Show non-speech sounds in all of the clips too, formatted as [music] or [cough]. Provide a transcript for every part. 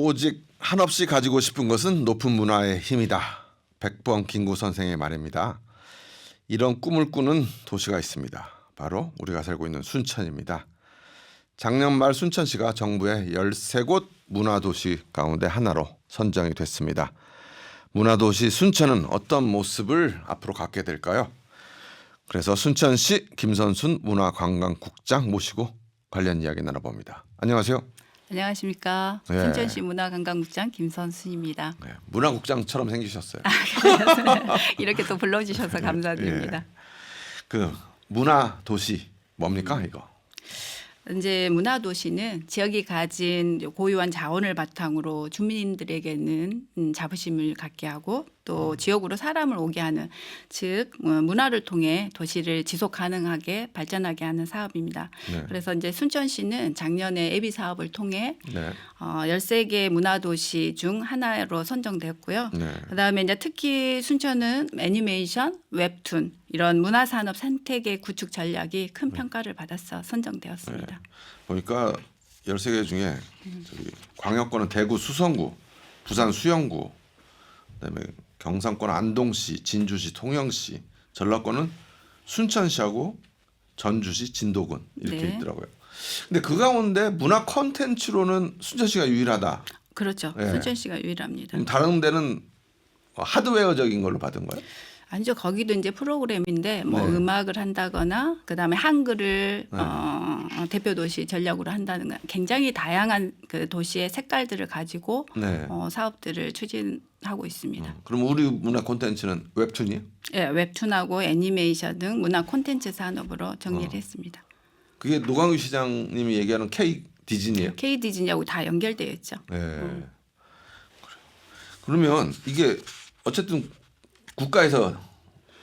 오직 한없이 가지고 싶은 것은 높은 문화의 힘이다. 백번 김구 선생의 말입니다. 이런 꿈을 꾸는 도시가 있습니다. 바로 우리가 살고 있는 순천입니다. 작년 말 순천시가 정부의 13곳 문화도시 가운데 하나로 선정이 됐습니다. 문화도시 순천은 어떤 모습을 앞으로 갖게 될까요? 그래서 순천시 김선순 문화관광국장 모시고 관련 이야기 나눠봅니다. 안녕하세요. 안녕하십니까. 예. 순천시 문화관광국장 김선순입니다. 네, 문화국장처럼 생기셨어요. [laughs] 이렇게 또 불러주셔서 [laughs] 감사드립니다. 그 문화 도시 뭡니까 이거? 이제 문화도시는 지역이 가진 고유한 자원을 바탕으로 주민들에게는 음, 자부심을 갖게 하고 또 지역으로 사람을 오게 하는 즉 어, 문화를 통해 도시를 지속 가능하게 발전하게 하는 사업입니다. 네. 그래서 이제 순천시는 작년에 예비 사업을 통해 네. 어, 13개 문화도시 중 하나로 선정됐고요. 네. 그다음에 이제 특히 순천은 애니메이션, 웹툰 이런 문화산업 생태계 구축 전략이 큰 평가를 받아서 선정되었습니다. 보니까 13개 중에 저기 광역권은 대구 수성구, 부산 수영구, 그다음에 경상권 안동시, 진주시, 통영시, 전라권은 순천시하고 전주시, 진도군 이렇게 네. 있더라고요. 근데 그 가운데 문화 콘텐츠로는 순천시가 유일하다. 그렇죠. 예. 순천시가 유일합니다. 다른 데는 하드웨어적인 걸로 받은 거예요? 아니죠. 거기도 이제 프로그램인데 뭐 네. 음악을 한다거나 그다음에 한글을 어, 대표 도시 전략으로 한다는 건 굉장히 다양한 그 도시의 색깔들을 가지고 네. 어, 사업들을 추진하고 있습니다. 어, 그럼 우리 문화 콘텐츠는 웹툰이에요? 예, 웹툰하고 애니메이션 등 문화 콘텐츠 산업으로 정리를 어. 했습니다. 그게 노광규 시장님이 얘기하는 K 디즈니예요? K 디즈니하고 다 연결되어 있죠. 예. 그래요. 그러면 이게 어쨌든 국가에서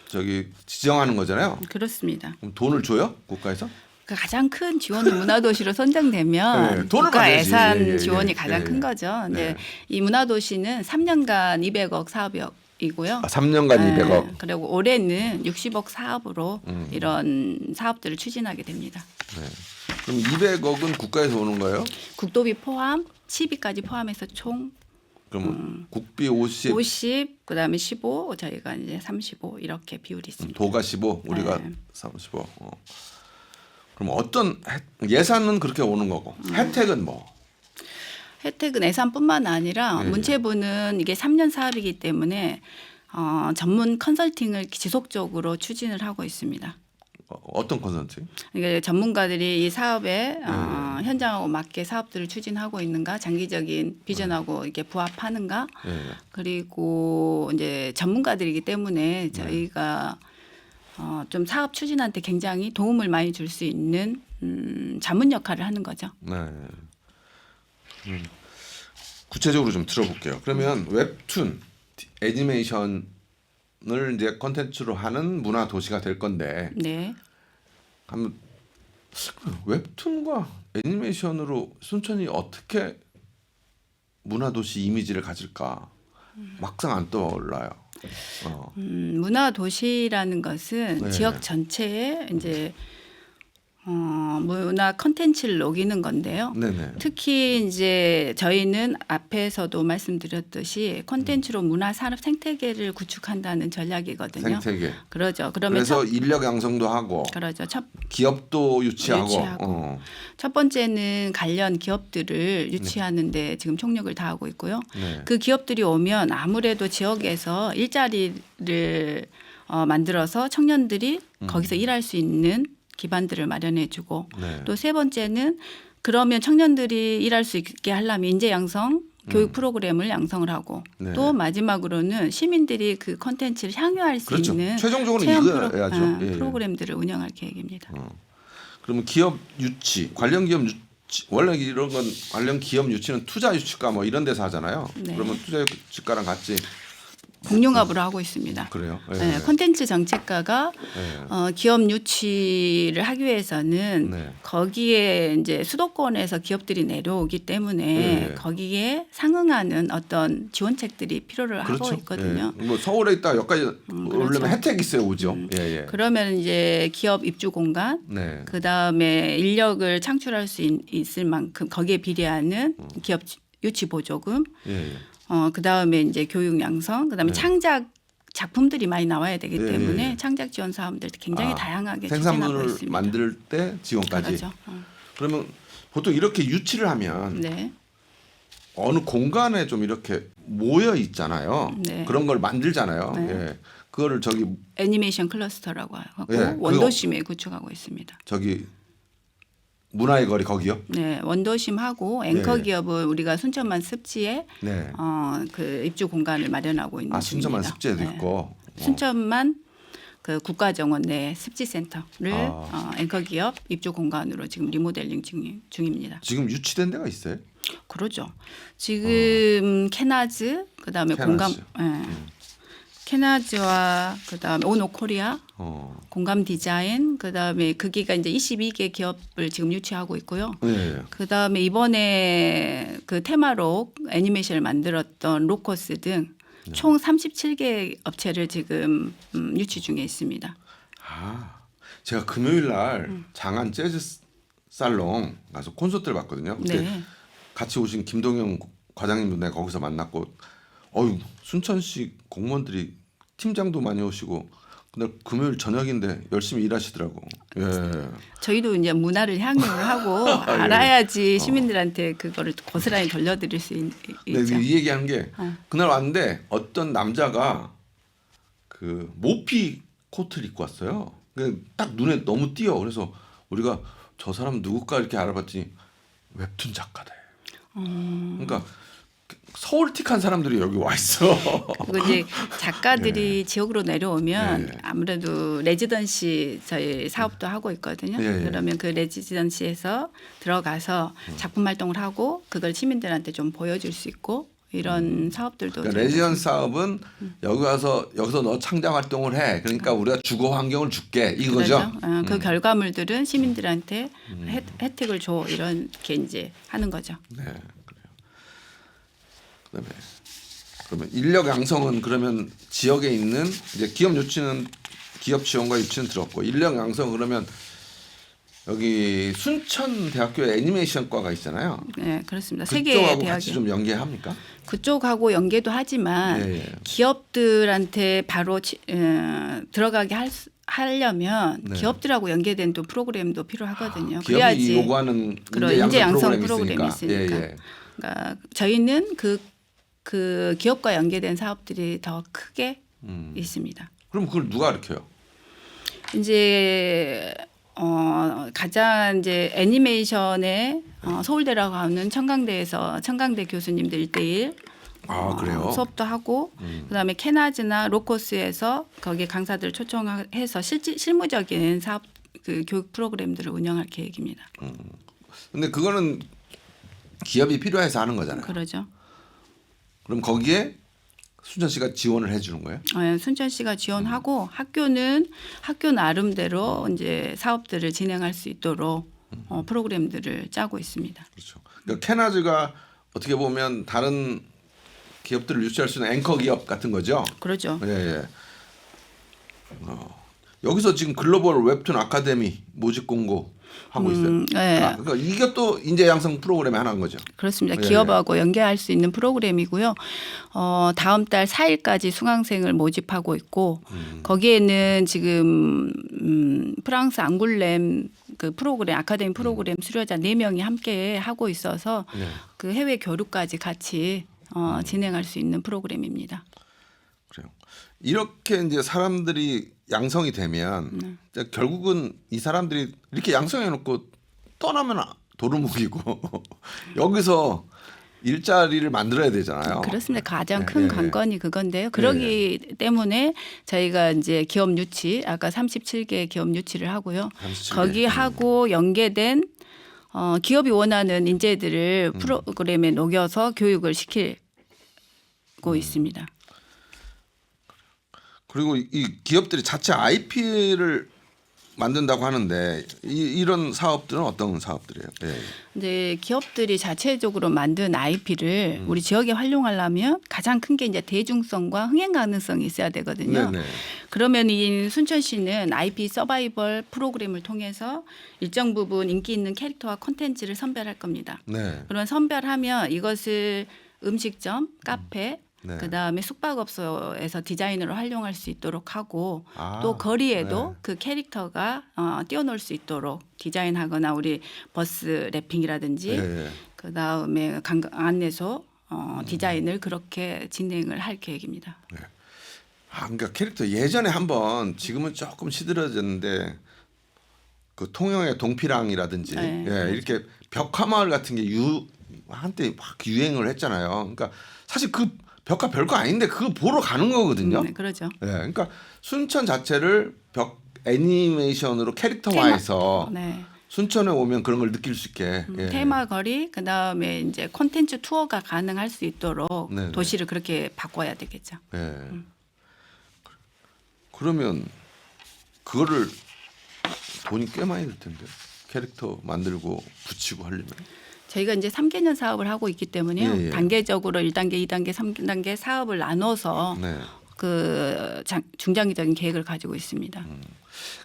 저기 지정하는 거잖아요. 그렇습니다. 그럼 돈을 줘요? 국가에서? 그 가장 큰 지원은 문화도시로 선정되면 네, 돈을 국가 받아야지. 예산 예, 예, 지원이 예, 가장 예, 큰 예. 거죠. 근데 네. 이 문화도시는 3년간 200억 사업이고요. 아, 3년간 네, 200억. 그리고 올해는 60억 사업으로 음. 이런 사업들을 추진하게 됩니다. 네. 그럼 200억은 국가에서 오는 거예요? 국도비 포함, 시비까지 포함해서 총 그럼 음. 국비 50, 50, 그다음에 15, 저희가 이제 35 이렇게 비율이 있습니다. 도가 15, 우리가 네. 35. 어. 그럼 어떤 혜- 예산은 그렇게 오는 거고 음. 혜택은 뭐? 혜택은 예산뿐만 아니라 예, 예. 문체부는 이게 3년 사업이기 때문에 어, 전문 컨설팅을 지속적으로 추진을 하고 있습니다. 어, 어떤 컨설팅? 그러니까 전문가들이 이 사업에 예, 어, 현장하고 맞게 사업들을 추진하고 있는가, 장기적인 비전하고 이게 부합하는가, 예. 그리고 이제 전문가들이기 네. 때문에 저희가 어, 좀 사업 추진한테 굉장히 도움을 많이 줄 수 있는 음, 자문 역할을 하는 거죠. 네. 음, 구체적으로 좀 들어볼게요. 그러면 웹툰, 애니메이션 을 이제 컨텐츠로 하는 문화 도시가 될 건데 네. 한번 웹툰과 애니메이션으로 순천이 어떻게 문화 도시 이미지를 가질까 막상 안 떠올라요. 어. 음, 문화 도시라는 것은 네. 지역 전체에 이제 어, 문화 컨텐츠를 녹이는 건데요. 네네. 특히 이제 저희는 앞에서도 말씀드렸듯이 콘텐츠로 문화 산업 생태계를 구축한다는 전략이거든요. 생태계. 그러죠. 그러면 그래서 첫, 인력 양성도 하고 그러죠. 첫, 기업도 유치하고. 유치하고. 어. 첫 번째는 관련 기업들을 유치하는데 지금 총력을 다하고 있고요. 네. 그 기업들이 오면 아무래도 지역에서 일자리를 어, 만들어서 청년들이 음. 거기서 일할 수 있는 기반들을 마련해주고 네. 또세 번째는 그러면 청년들이 일할 수 있게 하려면 인재 양성 교육 프로그램을 양성을 하고 음. 네. 또 마지막으로는 시민들이 그 컨텐츠를 향유할 수 그렇죠. 있는 최종적으로 체험 프로. 아, 예, 예. 프로그램들을 운영할 계획입니다. 그러면 기업 유치, 관련 기업 유치, 원래 이런 건 관련 기업 유치는 투자 유치가 뭐 이런 데서 하잖아요. 네. 그러면 투자 유치가랑 같이 공융합으로 하고 있습니다. 그래요. 예. 네, 콘텐츠 정책과가 예. 어, 기업 유치를 하기 위해서는 네. 거기에 이제 수도권에서 기업들이 내려오기 때문에 네. 거기에 상응하는 어떤 지원책들이 필요를 하고 그렇죠. 있거든요. 예. 뭐 서울에 있다 여기까지 음, 그렇죠. 혜택이 있어요, 오죠. 예, 예. 그러면 이제 기업 입주 공간 네. 그 다음에 인력을 창출할 수 있, 있을 만큼 거기에 비례하는 기업 유치 보조금, 예, 예. 어 그 다음에 이제 교육 양성, 그 다음에 네. 창작 작품들이 많이 나와야 되기 예, 때문에 예, 예. 창작 지원 사업들 굉장히 아, 다양하게 생산물을 있습니다. 만들 때 지원까지. 그렇죠. 어, 그러면 보통 이렇게 유치를 하면 네. 어느 공간에 좀 이렇게 모여 있잖아요. 네. 그런 걸 만들잖아요. 네. 예. 그거를 저기 애니메이션 클러스터라고 하고 예, 원도심에 구축하고 있습니다. 저기 문화의 거리 거기요. 네, 원도심하고 앵커 예. 기업은 우리가 순천만 습지에 네. 어, 그 입주 공간을 마련하고 있는 아 순천만 중입니다. 습지에도 네. 있고. 어. 순천만 그 국가정원 내 습지센터를 아. 어, 앵커 기업 입주 공간으로 지금 리모델링 중, 중입니다. 지금 유치된 데가 있어요? 그러죠. 지금 캐나즈 그다음에 어. 캐나즈. 공감 예. 캐나즈와 그다음에 오노코리아 어. 공감 디자인 그다음에 거기가 이제 22개 기업을 지금 유치하고 있고요. 예. 예. 그다음에 이번에 그 테마로 애니메이션을 만들었던 로커스 등 네. 총 37개 업체를 지금 음, 유치 중에 있습니다. 아, 제가 금요일 날 음. 장안 재즈 살롱 가서 콘서트를 봤거든요. 그때 네. 같이 오신 김동영 과장님도 내가 거기서 만났고, 어유 순천시 공무원들이 팀장도 많이 오시고, 근데 금요일 저녁인데 열심히 일하시더라고. 예. 저희도 이제 문화를 향유를 하고 [laughs] 예. 알아야지 시민들한테 그거를 고스란히 돌려드릴 수 있, 있죠. 이 얘기하는 게 어. 그날 왔는데 어떤 남자가 그 모피 코트를 입고 왔어요. 그딱 눈에 너무 띄어. 그래서 우리가 저 사람 누굴까 이렇게 알아봤더니 웹툰 작가래. 음. 그러니까 서울틱한 사람들이 여기 와 있어. 그리고 이제 [laughs] 작가들이 지역으로 내려오면 예, 예. 아무래도 레지던시 저희 사업도 하고 있거든요. 예, 예. 그러면 그 레지던시에서 들어가서 음. 작품 활동을 하고 그걸 시민들한테 좀 보여줄 수 있고 이런 사업들도 그러니까 좀 레지던스 사업은 여기 와서 여기서 너 창작 활동을 해. 그러니까 우리가 주거 환경을 줄게 이거죠. 음. 그렇죠. 어, 그 결과물들은 시민들한테 혜, 혜택을 줘 이렇게 이제 하는 거죠. 네, 그다음에 그러면 인력 양성은 그러면 지역에 있는 이제 기업 유치는 기업 지원과 유치는 들었고 인력 양성 그러면 여기 순천 대학교에 애니메이션과가 있잖아요. 네, 그렇습니다. 세 개의 그쪽하고 대학이 같이 좀 연계합니까? 그쪽하고 연계도 하지만 예, 예. 기업들한테 바로 치, 어, 들어가게 할, 수- 하려면 네. 기업들하고 연계된 또 프로그램도 필요하거든요. 기업이 그래야지 요구하는 인재 양성 프로그램이 프로그램이 있으니까. 있으니까. 예, 예. 그러니까 저희는 그, 그 기업과 연계된 사업들이 더 크게 음. 있습니다. 그럼 그걸 누가 가르쳐요? 이제 어 가장 이제 애니메이션에 어, 서울대라고 하는 청강대에서 청강대 교수님들 일대일 아, 그래요? 수업도 하고 음. 그다음에 캐나즈나 로코스에서 거기 강사들 초청해서 실지, 실무적인 사업 그 교육 프로그램들을 운영할 계획입니다. 근데 그거는 기업이 필요해서 하는 거잖아요. 그러죠. 그럼 거기에 순천시가 지원을 해주는 거예요? 어, 순천시가 지원하고 학교는 학교 나름대로 이제 사업들을 진행할 수 있도록 어, 프로그램들을 짜고 있습니다. 그렇죠. 그러니까 캐나즈가 어떻게 보면 다른 기업들을 유치할 수 있는 앵커 기업 같은 거죠. 그러죠. 예, 예. 어, 여기서 지금 글로벌 웹툰 아카데미 모집 공고 하고 있어요. 음, 네. 아, 그러니까 이게 또 인재 양성 프로그램의 하나인 거죠. 그렇습니다. 예, 기업하고 연계할 수 있는 프로그램이고요. 어, 다음 달 4일까지 수강생을 모집하고 있고 음. 거기에는 지금 음, 프랑스 앙굴렘 그 프로그램 아카데미 프로그램 수료자 4명이 함께 하고 있어서 네. 그 해외 교류까지 같이 어, 음. 진행할 수 있는 프로그램입니다. 그래요. 이렇게 이제 사람들이 양성이 되면 네. 결국은 이 사람들이 이렇게 양성해 놓고 떠나면 도루묵이고 [laughs] 여기서 일자리를 만들어야 되잖아요. 그렇습니다. 가장 네, 큰 네. 관건이 그건데요. 그러기 때문에 저희가 이제 기업 유치 아까 37개 기업 유치를 하고요. 37 개. 거기 하고 연계된 어, 기업이 원하는 인재들을 음. 프로그램에 녹여서 교육을 시키고 음. 있습니다. 그리고 이 기업들이 자체 IP를 만든다고 하는데 이, 이런 사업들은 어떤 사업들이에요? 예. 이제 기업들이 자체적으로 만든 IP를 음. 우리 지역에 활용하려면 가장 큰 게 이제 대중성과 흥행 가능성이 있어야 되거든요. 네네. 그러면 이 순천시는 IP 서바이벌 프로그램을 통해서 일정 부분 인기 있는 캐릭터와 콘텐츠를 선별할 겁니다. 네. 그런 선별하면 이것을 음식점, 카페, 네. 그 다음에 숙박업소에서 디자인으로 활용할 수 있도록 하고 아, 또 거리에도 네. 그 캐릭터가 어, 뛰어놀 수 있도록 디자인하거나 우리 버스 랩핑이라든지 예, 예. 그다음에 관광 안내소 어, 디자인을 그렇게 진행을 할 계획입니다. 아, 그러니까 캐릭터 예전에 한번 지금은 조금 시들어졌는데 그 통영의 동피랑이라든지 네, 예, 이렇게 벽화 마을 같은 게 유 한때 막 유행을 했잖아요. 그러니까 사실 그 벽화 별거 아닌데 그거 보러 가는 거거든요. 네, 그러죠. 예, 그러니까 순천 자체를 벽 애니메이션으로 캐릭터화해서 네. 순천에 오면 그런 걸 느낄 수 있게 음, 예. 테마 거리 그다음에 이제 콘텐츠 투어가 가능할 수 있도록 네네. 도시를 그렇게 바꿔야 되겠죠. 예. 그러면 그거를 돈이 꽤 많이 들 텐데 캐릭터 만들고 붙이고 하려면 저희가 이제 3개년 사업을 하고 있기 때문에요. 예, 예. 단계적으로 1단계, 2단계, 3단계 사업을 나눠서 네. 그 장, 중장기적인 계획을 가지고 있습니다. 음.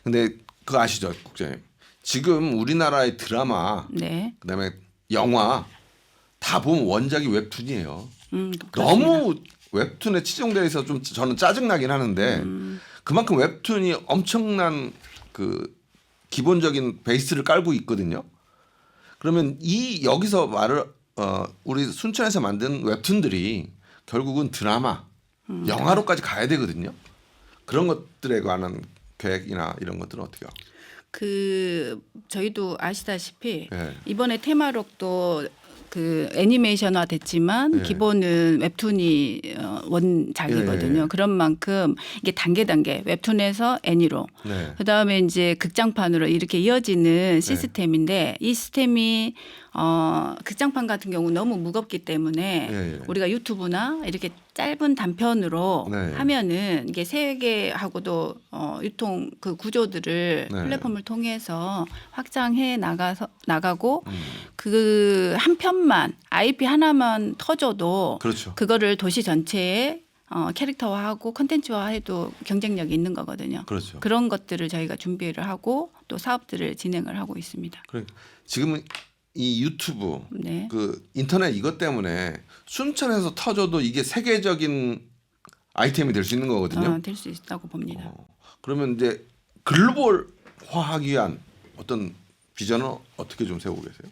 근데 그거 아시죠, 국장님? 지금 우리나라의 드라마 네. 그다음에 영화 다 보면 원작이 웹툰이에요. 음, 그렇습니다. 너무 웹툰에 치중돼 있어 좀 저는 짜증 나긴 하는데 음. 그만큼 웹툰이 엄청난 그 기본적인 베이스를 깔고 있거든요. 그러면 이 여기서 말을 어 우리 순천에서 만든 웹툰들이 결국은 드라마, 음. 영화로까지 가야 되거든요. 그런 것들에 관한 계획이나 이런 것들은 어떻게 하고? 그 저희도 아시다시피 예. 이번에 테마록도 그 애니메이션화 됐지만 예. 기본은 웹툰이 어, 원작이거든요. 예, 예. 그런 만큼 이게 단계 단계 웹툰에서 애니로 네. 그다음에 이제 극장판으로 이렇게 이어지는 시스템인데 이 시스템이 어 극장판 같은 경우 너무 무겁기 때문에 예, 예. 우리가 유튜브나 이렇게 짧은 단편으로 네. 하면은 이게 세계하고도 어 유통 그 구조들을 네. 플랫폼을 통해서 확장해 나가서 나가고 음. 그한 편만 IP 하나만 터져도 그렇죠. 그거를 도시 전체에 어, 캐릭터화하고 컨텐츠화해도 경쟁력이 있는 거거든요. 그렇죠. 그런 것들을 저희가 준비를 하고 또 사업들을 진행을 하고 있습니다. 그래 지금은 이 유튜브 네. 그 인터넷 이것 때문에 순천에서 터져도 이게 세계적인 아이템이 될 수 있는 거거든요. 어, 될수 있다고 봅니다. 어, 그러면 이제 글로벌화하기 위한 어떤 비전은 어떻게 좀 세우고 계세요?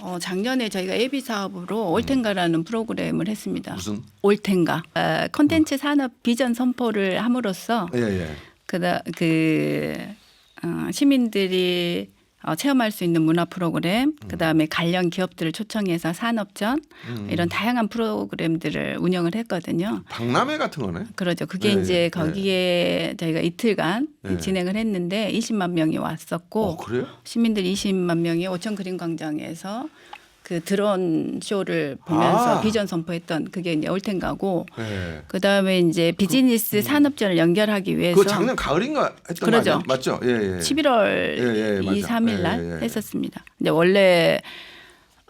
어, 작년에 저희가 예비 사업으로 올텐가라는 프로그램을 했습니다. 무슨? 올텐가 어, 콘텐츠 산업 비전 선포를 함으로써 예 예. 그다 그 어, 시민들이 어, 체험할 수 있는 문화 프로그램, 그 다음에 관련 기업들을 초청해서 산업전 음. 이런 다양한 프로그램들을 운영을 했거든요. 박람회 같은 거네. 그러죠. 그게 네, 이제 네. 거기에 저희가 이틀간 네. 진행을 했는데 20만 명이 왔었고 어 그래요? 시민들 20만 명이 오천 그림 광장에서 그 드론 쇼를 보면서 아. 비전 선포했던 그게 이제 올텐가고 예. 그 다음에 이제 비즈니스 산업전을 연결하기 위해서 그 작년 가을인가 했던 그러죠. 거 아니에요? 맞죠? 예 예. 11월 예, 예, 2, 맞아. 3일 날 예, 예, 예. 했었습니다. 근데 원래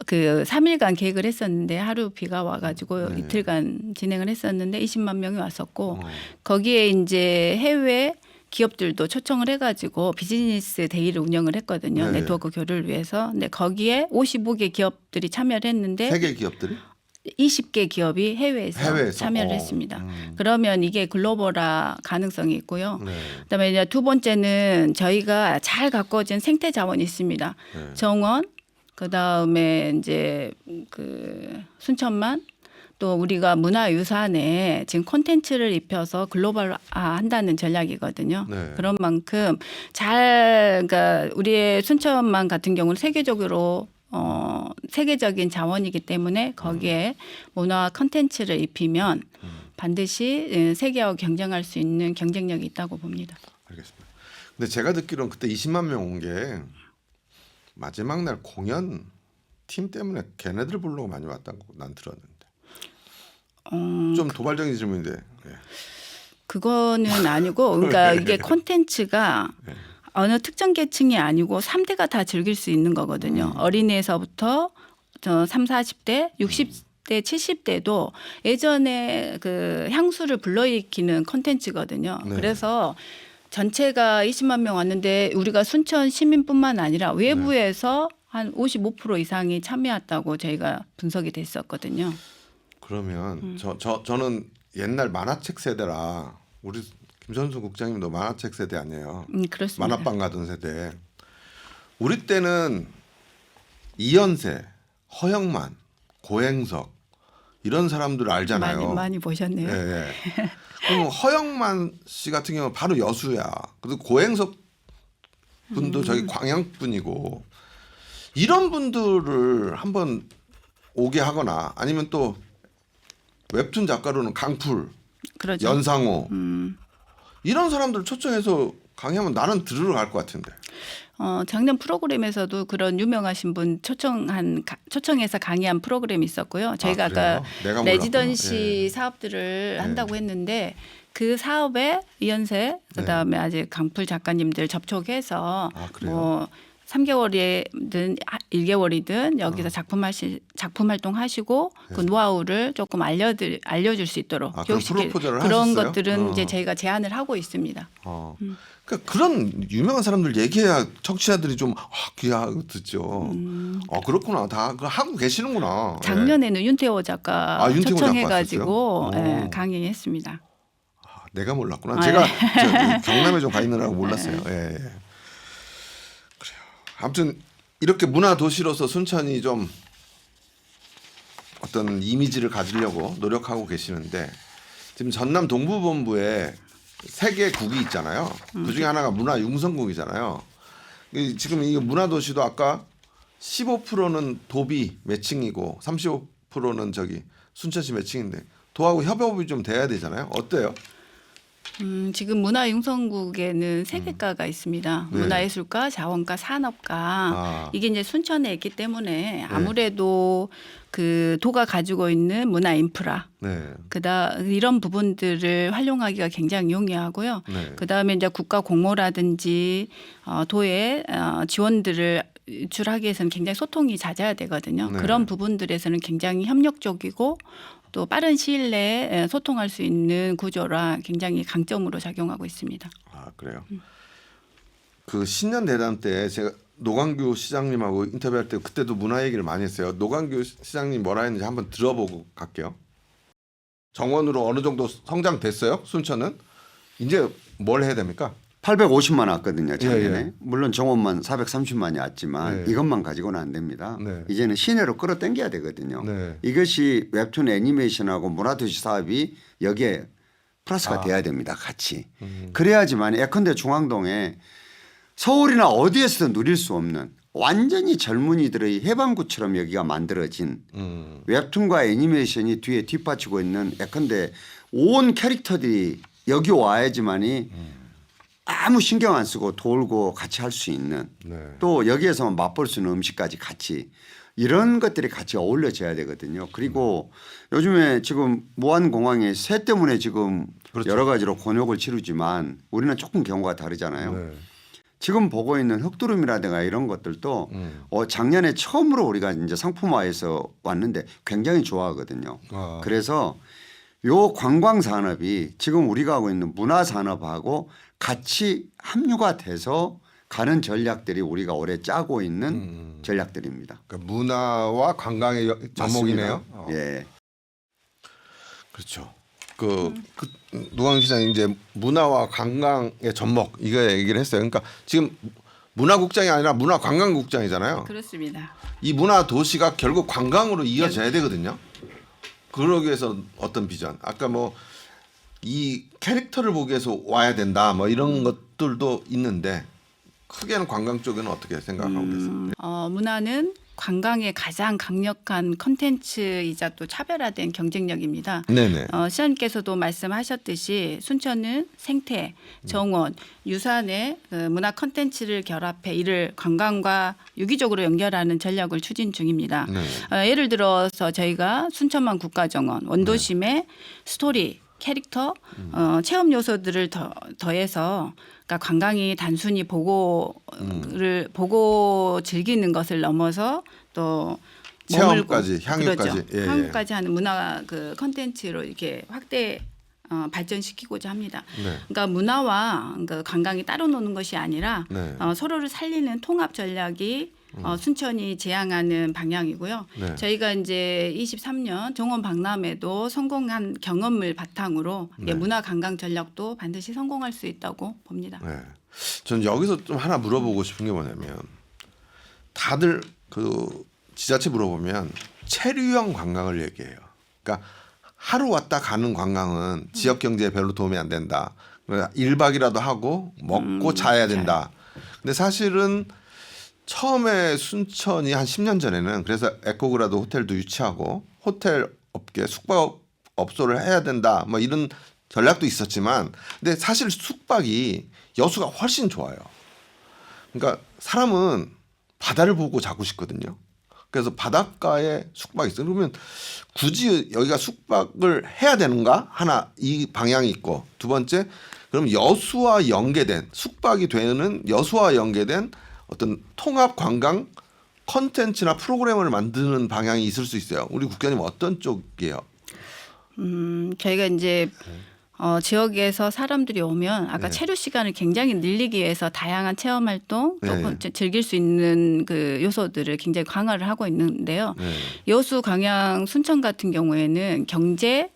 그 3일간 계획을 했었는데 하루 비가 와가지고 네. 이틀간 진행을 했었는데 20만 명이 왔었고 어. 거기에 이제 해외 기업들도 초청을 해가지고 비즈니스 데이를 운영을 했거든요. 네. 네트워크 교류를 위해서. 근데 거기에 55개 기업들이 참여를 했는데 세계 기업들이 20개 기업이 해외에서, 해외에서 참여를 어. 했습니다. 음. 그러면 이게 글로벌화 가능성이 있고요. 네. 그다음에 이제 두 번째는 저희가 잘 가꿔진 생태 자원이 있습니다. 네. 정원, 그다음에 이제 그 순천만 또 우리가 문화유산에 지금 콘텐츠를 입혀서 글로벌화 한다는 전략이거든요. 네. 그런 만큼 잘 그러니까 우리의 순천만 같은 경우는 세계적으로 어 세계적인 자원이기 때문에 거기에 문화 콘텐츠를 입히면 반드시 예, 세계와 경쟁할 수 있는 경쟁력이 있다고 봅니다. 알겠습니다. 근데 제가 듣기로는 그때 20만 명 온 게 마지막 날 공연 팀 때문에 걔네들 부르고 많이 왔다고 난 들었는데 어, 좀 도발적인 질문인데 예. 그거는 아니고 [laughs] 그러니까 이게 콘텐츠가 네. 어느 특정 계층이 아니고 3대가 다 즐길 수 있는 거거든요. 음. 어린이에서부터 저 3, 40대, 60대, 70대도 예전에 그 향수를 불러일으키는 콘텐츠거든요. 네. 그래서 전체가 20만 명 왔는데 우리가 순천 시민뿐만 아니라 외부에서 한55% 이상이 참여했다고 저희가 분석이 됐었거든요. 그러면 음. 저, 저 저는 옛날 만화책 세대라 우리 김선수 국장님도 만화책 세대 아니에요. 음, 그렇습니다. 만화방 가던 세대. 우리 때는 이연세, 허영만, 고행석 이런 사람들 알잖아요. 많이 많이 보셨네요. 예, 예. 그럼 허영만 씨 같은 경우는 바로 여수야. 그리고 고행석 분도 음. 저기 광양 분이고 이런 분들을 한번 오게 하거나 아니면 또 웹툰 작가로는 강풀, 그러죠. 연상호 음. 이런 사람들 초청해서 강의하면 나는 들으러 갈 것 같은데. 어, 작년 프로그램에서도 그런 유명하신 분 초청한 가- 초청해서 강의한 프로그램이 있었고요. 저희가 아? 까. 레지던시 예. 사업들을 네. 한다고 했는데 그 사업에 이연세 그다음에 아직 강풀 작가님들 접촉해서 아? 뭐 3개월이든 1개월이든 어. 여기서 작품 하시 작품 활동 하시고 그 노하우를 조금 알려드 알려줄 수 있도록 네. 아, 그런 교육시킬 프로포즈를 그런 하셨어요? 것들은 어. 이제 저희가 제안을 하고 있습니다. 어. 음. 그러니까 그런 유명한 사람들 얘기해야 청취자들이 좀 아, 귀하고 듣죠. 어 그렇구나. 다 그거 하고 계시는구나. 예. 음. 작년에는 윤태호 작가 아, 윤태호 초청해가지고 왔었어요? 예, 오. 강의했습니다. 아, 내가 몰랐구나. 아, 제가 네. 저 경남에 좀 가 있느라고 몰랐어요. [laughs] 예, 예. 아무튼 이렇게 문화 도시로서 순천이 좀 어떤 이미지를 가지려고 노력하고 계시는데 지금 전남 동부본부에 세 개 국이 있잖아요. 그 중에 하나가 문화 융성국이잖아요. 이- 지금 이 문화 도시도 아까 15%는 도비 매칭이고 35%는 저기 순천시 매칭인데 도하고 협업이 좀 돼야 되잖아요. 어때요? 음, 지금 문화융성국에는 세 개과가 있습니다. 네. 문화예술과, 자원과, 산업과 아. 이게 이제 순천에 있기 때문에 아무래도 그 도가 가지고 있는 문화 인프라 네. 그다 이런 부분들을 활용하기가 굉장히 용이하고요. 네. 그 다음에 이제 국가 공모라든지 어, 도의 어, 지원들을 유출하기 위해서는 굉장히 소통이 잦아야 되거든요. 네. 그런 부분들에서는 굉장히 협력적이고 또 빠른 시일 내에 에, 소통할 수 있는 구조라 굉장히 강점으로 작용하고 있습니다. 아 그래요. 그 신년 대담 때 제가 노광규 시장님하고 인터뷰할 때 그때도 문화 얘기를 많이 했어요. 노광규 시장님 뭐라 했는지 한번 들어보고 갈게요. 정원으로 어느 정도 성장됐어요? 순천은 이제 뭘 해야 됩니까? 850만 왔거든요 작년에 예, 예. 물론 정원만 430만이 왔지만 네. 이것만 가지고는 안 됩니다. 네. 이제는 시내로 끌어당겨야 되거든요. 네. 이것이 웹툰 애니메이션하고 문화도시 사업이 여기에 플러스가 아. 돼야 됩니다. 같이 음. 그래야지만 예컨대 중앙동에 서울이나 어디에서도 누릴 수 없는 완전히 젊은이들의 해방구처럼 여기가 만들어진 음. 웹툰과 애니메이션이 뒤에 뒷받치고 있는 예컨대 온 캐릭터들이 여기 와야지만이 아무 신경 안 쓰고 돌고 같이 할 수 있는 네. 또 여기에서만 맛볼 수 있는 음식까지 같이 이런 것들이 같이 어울려져야 되거든요. 그리고 요즘에 지금 무안공항이 새 때문에 지금 그렇죠. 여러 가지로 곤욕을 치르지만 우리는 조금 경우가 다르잖아요. 네. 지금 보고 있는 흑두름이라든가 이런 것들도 음. 어, 작년에 처음으로 우리가 이제 상품화해서 왔는데 굉장히 좋아하거든요. 아. 그래서 요 관광 산업이 지금 우리가 하고 있는 문화 산업하고 같이 합류가 돼서 가는 전략들이 우리가 올해 짜고 있는 음. 전략들입니다. 그러니까 문화와 관광의 여- 접목이네요. 맞습니다. 어. 예. 그렇죠. 그, 그 노광 시장이 이제 문화와 관광의 접목 이거 얘기를 했어요. 그러니까 지금 문화국장이 아니라 문화관광국장이잖아요. 그렇습니다. 이 문화 도시가 결국 관광으로 이어져야 되거든요. 그러기 위해서 어떤 비전? 아까 뭐 이 캐릭터를 보기 위해서 와야 된다. 뭐 이런 것들도 있는데 크게는 관광 쪽에는 어떻게 생각하고 계세요? 음, 어, 문화는 관광의 가장 강력한 컨텐츠이자 또 차별화된 경쟁력입니다. 네네. 어, 시장님께서도 말씀하셨듯이 순천은 생태, 정원, 유산의 그 문화 컨텐츠를 결합해 이를 관광과 유기적으로 연결하는 전략을 추진 중입니다. 네. 어, 예를 들어서 저희가 순천만 국가정원, 원도심의 스토리, 캐릭터, 어, 체험 요소들을 더, 더해서 그러니까 관광이 단순히 보고를 보고 즐기는 것을 넘어서 또 체험까지, 머물고, 향유까지. 그렇죠. 예, 예. 향유까지 하는 문화 그 컨텐츠로 이렇게 확대 어, 발전시키고자 합니다. 네. 그러니까 문화와 그 관광이 따로 노는 것이 아니라 네. 음. 어, 서로를 살리는 통합 전략이 어, 순천이 지향하는 방향이고요. 네. 저희가 이제 23년 정원 박람회도 성공한 경험을 바탕으로 네. 예, 문화 관광 전략도 반드시 성공할 수 있다고 봅니다. 네. 저는 여기서 좀 하나 물어보고 싶은 게 뭐냐면 다들 그 지자체 물어보면 체류형 관광을 얘기해요. 그러니까 하루 왔다 가는 관광은 지역 경제에 별로 도움이 안 된다. 그러니까 1박이라도 하고 먹고 자야 된다. 근데 사실은 처음에 순천이 한 10년 전에는 그래서 에코그라도 호텔도 유치하고 호텔 업계 숙박 업소를 해야 된다. 뭐 이런 전략도 있었지만 근데 사실 숙박이 여수가 훨씬 좋아요. 그러니까 사람은 바다를 보고 자고 싶거든요. 그래서 바닷가에 숙박이 있어요. 그러면 굳이 여기가 숙박을 해야 되는가? 하나 이 방향이 있고 두 번째 그럼 여수와 연계된 숙박이 되는 여수와 연계된 어떤 통합 관광 컨텐츠나 프로그램을 만드는 방향이 있을 수 있어요. 우리 국장님 어떤 쪽이에요? 음, 저희가 이제 어, 지역에서 사람들이 오면 아까 네. 체류 시간을 굉장히 늘리기 위해서 다양한 체험 활동 또 네. 건- 즐길 수 있는 그 요소들을 굉장히 강화를 하고 있는데요. 네. 여수, 광양, 순천 같은 경우에는 경제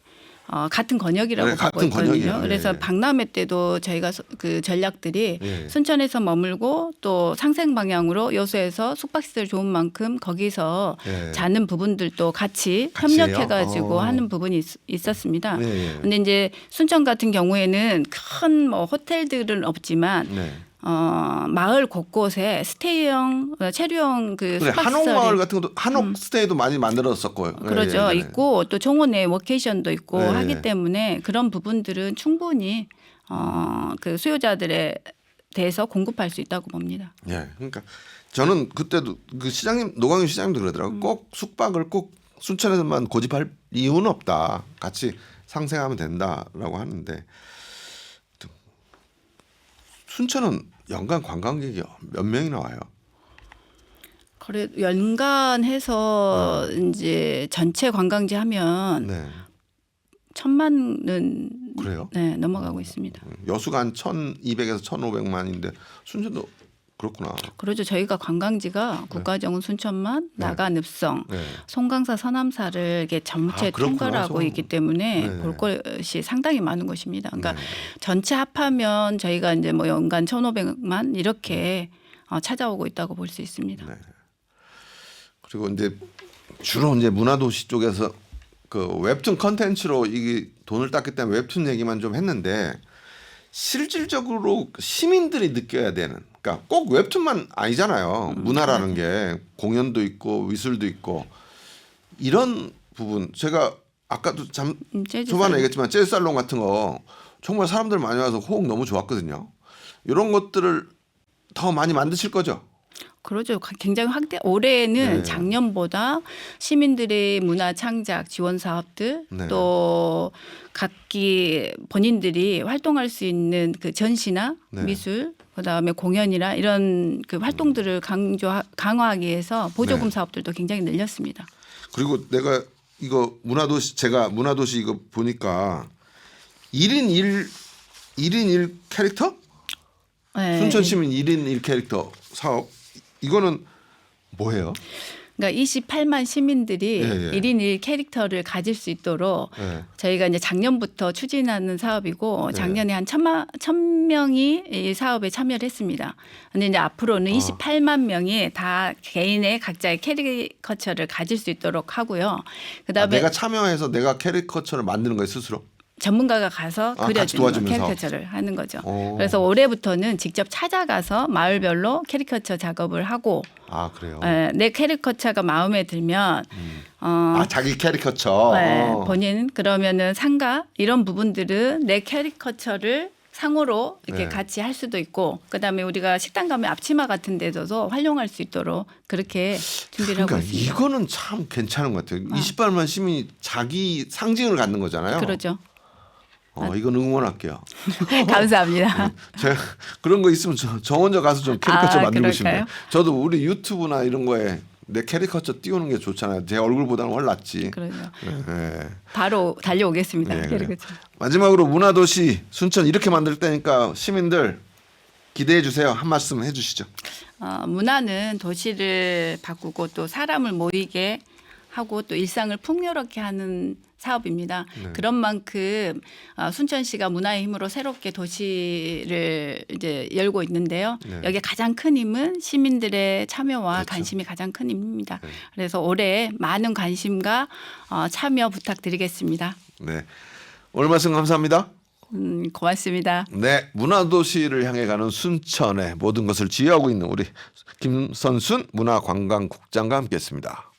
어, 같은 권역이라고 네, 보고 같은 있거든요. 권역이에요. 그래서 예. 박람회 때도 저희가 소- 그 전략들이 예. 순천에서 머물고 또 상생 방향으로 여수에서 숙박시설 좋은 만큼 거기서 예. 자는 부분들도 같이 같이요? 협력해가지고 어. 하는 부분이 있, 었습니다 네, 예. 근데 이제 순천 같은 경우에는 큰 뭐 호텔들은 없지만 네. 어, 마을 곳곳에 스테이형, 어, 체류형 그 그래 한옥 숙박시설이 마을 같은 것도 한옥 스테이도 많이 만들었었고 그러죠. 예, 예, 예. 있고 또 정원에 워케이션도 있고 네. 하기 때문에 그런 부분들은 충분히 어, 그 수요자들에 대해서 공급할 수 있다고 봅니다. 예, 그러니까 저는 그때도 그 시장님 노광윤 시장님도 그러더라고. 음. 꼭 숙박을 꼭 순천에서만 고집할 이유는 없다. 같이 상생하면 된다라고 하는데 또 순천은 연간 관광객이 몇 명이 나 와요? 그래 연간 해서 이제 전체 관광지 하면 네, 천만은 그래요. 네, 넘어가고 있습니다. 여수가 한 1,200에서 1,500만인데 순천도 그렇구나. 그러죠. 저희가 관광지가 국가정원 순천만, 나가늪성, 네. 송강사 서남사를 이게 전체 아. 통과하고 송- 있기 때문에 네. 볼 것이 상당히 많은 것입니다. 그러니까 네. 전체 합하면 저희가 이제 뭐 연간 1,500만 이렇게 어, 찾아오고 있다고 볼 수 있습니다. 네. 그리고 이제 주로 이제 문화도시 쪽에서 그 웹툰 컨텐츠로 이게 돈을 땄기 때문에 웹툰 얘기만 좀 했는데 실질적으로 시민들이 느껴야 되는 그러니까 꼭 웹툰만 아니잖아요. 문화라는 게 공연도 있고 미술도 있고 이런 부분 제가 아까도 잠 음, 초반에. 얘기했지만 재즈 살롱 같은 거 정말 사람들 많이 와서 호응 너무 좋았거든요. 이런 것들을 더 많이 만드실 거죠? 그러죠. 가- 굉장히 확대. 올해는 네. 작년보다 시민들의 문화 창작 지원 사업들 네. 또 각기 본인들이 활동할 수 있는 그 전시나 네. 미술 그다음에 공연이나 이런 그 활동들을 강조 강화하기 위해서 보조금 네. 사업들도 굉장히 늘렸습니다. 그리고 내가 이거 문화도시 제가 문화도시 이거 보니까 1인 1 1인 1 캐릭터? 네. 순천 시민 1인 1 캐릭터 사업 이거는 뭐예요? 그러니까 28만 시민들이 예, 예. 일 1인 1 캐릭터를 가질 수 있도록 네. 저희가 이제 작년부터 추진하는 사업이고 네. 작년에 한 천만 천 명이 이 사업에 참여를 했습니다. 근데 이제 앞으로는 아. 28만 명이 다 개인의 각자의 캐리커처를 가질 수 있도록 하고요. 아, 그다음에 내가 참여해서 내가 캐리커처를 만드는 거예요 스스로. 전문가가 가서 아, 같이 그려주는 도와주면서. 캐리커처를 하는 거죠. 오. 그래서 올해부터는 직접 찾아가서 마을별로 캐리커처 작업을 하고 아 그래요. 에, 내 캐리커처가 마음에 들면 어, 아 자기 캐리커처. 네, 어. 본인 그러면은 상가 이런 부분들은 내 캐리커처를 상호로 이렇게 네. 같이 할 수도 있고 그다음에 우리가 식당 가면 앞치마 같은 데서도 활용할 수 있도록 그렇게 준비를 하고 그러니까 있습니다. 이거는 참 괜찮은 것 같아요. 28만 시민이 자기 상징을 갖는 거잖아요. 그러죠. 어, 이건 응원할게요. [laughs] 감사합니다. 제가 그런 거 있으면 저, 저 혼자 가서 좀 캐리커처 아, 만들고 싶네요. 저도 우리 유튜브나 이런 거에 내 캐리커처 띄우는 게 좋잖아요. 제 얼굴보다는 훨 낫지. 그러죠. 예. 바로 달려오겠습니다. 네, 그래요. 그리고 마지막으로 문화도시 순천 이렇게 만들 때니까 시민들 기대해 주세요. 한 말씀 해주시죠. 어, 문화는 도시를 바꾸고 또 사람을 모이게 하고 또 일상을 풍요롭게 하는 사업입니다. 네. 그런 만큼 어, 순천시가 문화의 힘으로 새롭게 도시를 이제 열고 있는데요. 네. 여기에 가장 큰 힘은 시민들의 참여와 그렇죠. 관심이 가장 큰 힘입니다. 네. 그래서 올해 많은 관심과 어, 참여 부탁드리겠습니다. 네. 오늘 말씀 감사합니다. 음, 고맙습니다. 네, 문화도시를 향해 가는 순천의 모든 것을 지휘하고 있는 우리 김선순 문화관광국장과 함께했습니다.